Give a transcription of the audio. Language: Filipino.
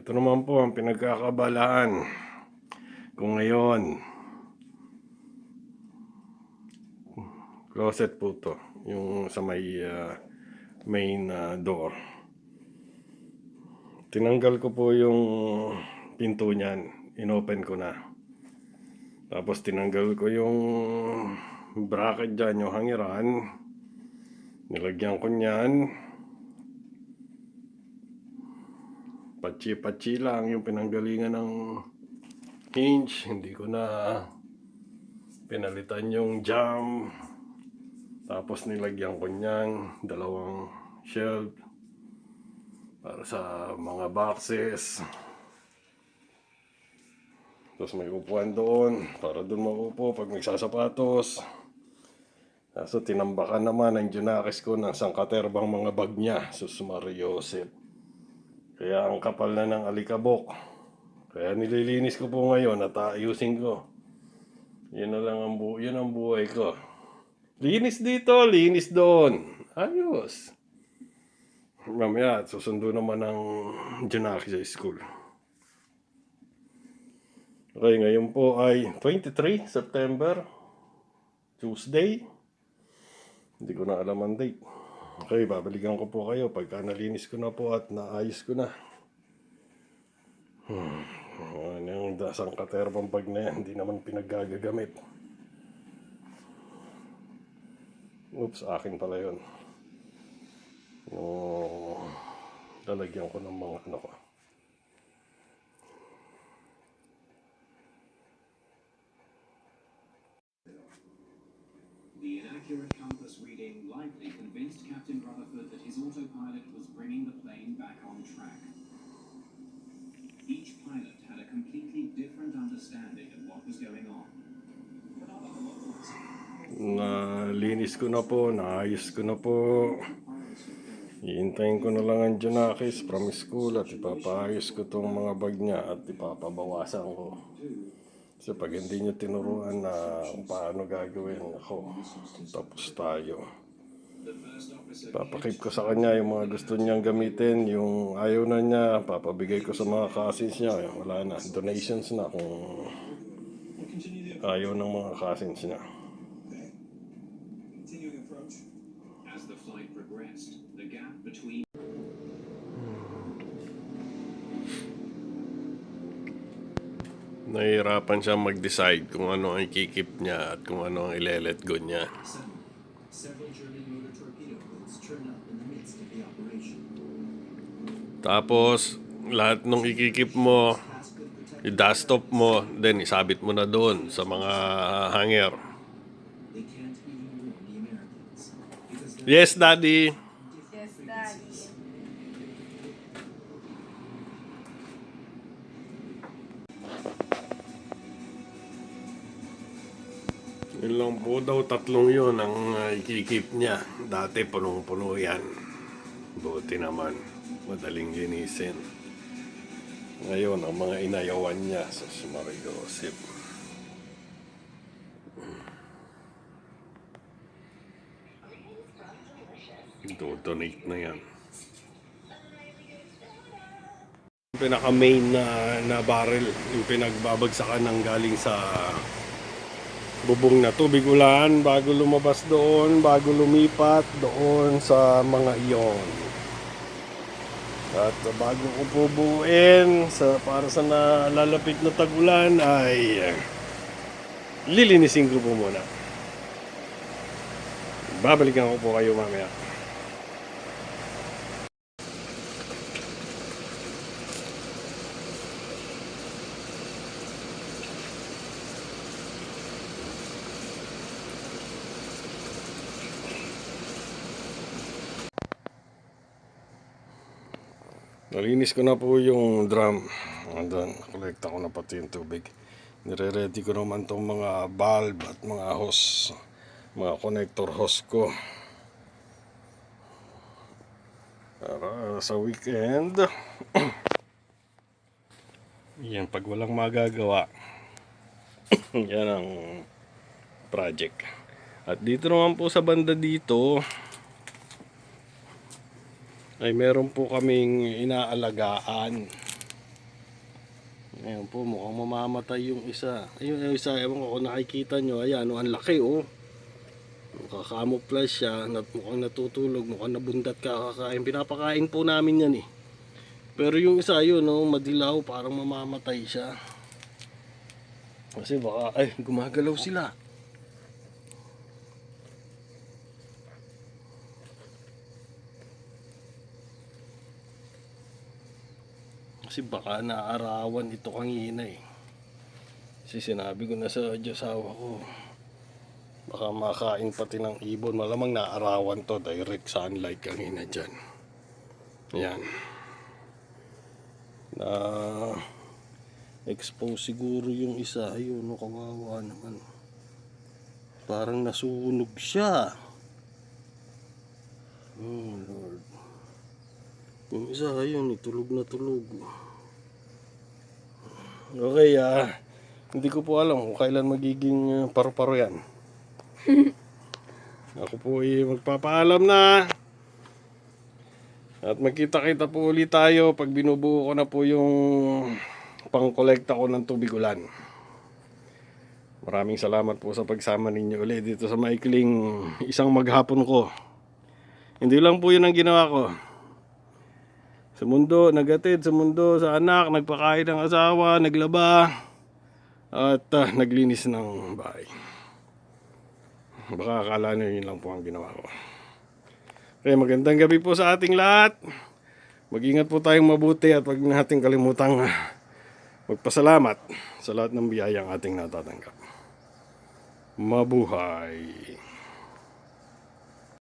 Ito naman po ang pinagkakabalaan kung ngayon. Closet po to. Yung sa may ah, main ah, door. Tinanggal ko po yung pinto niyan. Inopen ko na. Tapos tinanggal ko yung bracket dyan, yung hangiran. Nilagyan ko niyan. Patsi-patsi lang yung pinanggalingan ng hinge. Hindi ko na pinalitan yung jam. Tapos nilagyan ko niyan dalawang shelf para sa mga boxes. Tapos may upuan doon para doon maupo pag nagsasapatos. Kaso tinambakan naman ang Junakis ko ng sangkaterbang mga bag niya. Sus Mariosep. Kaya ang kapal na ng alikabok. Kaya nililinis ko po ngayon at ayusin ko. Yun na lang ang, bu yun ang buhay ko. Linis dito, linis doon. Ayos. Mamaya, susundo naman ng Junaki sa school. Okay, ngayon po ay 23 September, Tuesday. Hindi ko na alam ang date. Okay, babalikan ko po kayo pagka nalinis ko na po at naayos ko na. Hmm. Ano yung dasang katerbang pag na yan, hindi naman pinaggagagamit. Oops, akin pala yun. Oh, lalagyan ko ng mga ano ko. The inaccurate compass reading likely convinced Captain Rutherford that his autopilot was bringing the plane back on track. Each pilot had a completely different understanding of what was going on. Nalinis ko na po, naayos ko na po. Iintayin ko na lang ang Junakis from school at ipapaayos ko tong mga bag niya at ipapabawasan ko. Kasi pag hindi niyo tinuruan na paano gagawin ako, tapos tayo. Papakip ko sa kanya yung mga gusto niyang gamitin, yung ayaw na niya, papabigay ko sa mga cousins niya. Wala na, donations na kung ayaw ng mga cousins niya. Nahihirapan siya mag-decide kung ano ang ikikip niya at kung ano ang ile-let go niya. Tapos, lahat nung ikikip mo, yung dust-stop mo, then isabit mo na doon sa mga hanger. they can't lang po daw, tatlong yun ang uh, ikikip niya. Dati punong-puno yan. Buti naman, madaling linisin. Ngayon, ang mga inayawan niya sa Sumarigosip. Do-donate na yan. Pinaka main na, na barrel, yung pinagbabagsakan ng galing sa bubong na tubig ulan bago lumabas doon, bago lumipat doon sa mga iyon. At bago ko po buuin sa para sa nalalapit na tagulan ay lilinisin ko po muna. Babalikan ko po kayo mamaya. Nalinis ko na po yung drum. Andun, kolekta ko na pati yung tubig. Nire-ready ko naman tong mga valve at mga hose. Mga connector hose ko. Para sa weekend. Yan, pag walang magagawa. yan ang project. At dito naman po sa banda dito, ay meron po kaming inaalagaan Ayan po, mukhang mamamatay yung isa. Ayun, yung isa, ewan ko kung nakikita nyo. Ayan, oh, ang laki oh. Nakakamuflage siya, nat mukhang natutulog, mukhang nabundat kakakain. Pinapakain po namin yan eh. Pero yung isa yun, oh, madilaw, parang mamamatay siya. Kasi baka, ay, gumagalaw sila. Kasi baka naarawan ito kanina eh. Kasi sinabi ko na sa Diyosawa ko, baka makain pati ng ibon. Malamang naarawan to, direct sunlight kanina dyan. Yan. Na expose siguro yung isa. Ayun, no, kawawa naman. Parang nasunog siya. Oh, Lord. Yung isa, ayun, tulog na tulog. Okay, ah. hindi ko po alam kung kailan magiging ah, paru-paro yan. Ako po ay magpapaalam na. At magkita-kita po ulit tayo pag binubuo ko na po yung pangkolekta ko ng tubig ulan. Maraming salamat po sa pagsama ninyo ulit dito sa maikling isang maghapon ko. Hindi lang po yun ang ginawa ko. Sa mundo, nagatid sa mundo, sa anak, nagpakain ng asawa, naglaba, at ah, naglinis ng bahay. Baka akala nyo yun lang po ang ginawa ko. Okay, magandang gabi po sa ating lahat. Mag-ingat po tayong mabuti at huwag nating kalimutang ah, magpasalamat sa lahat ng biyayang ating natatanggap. Mabuhay!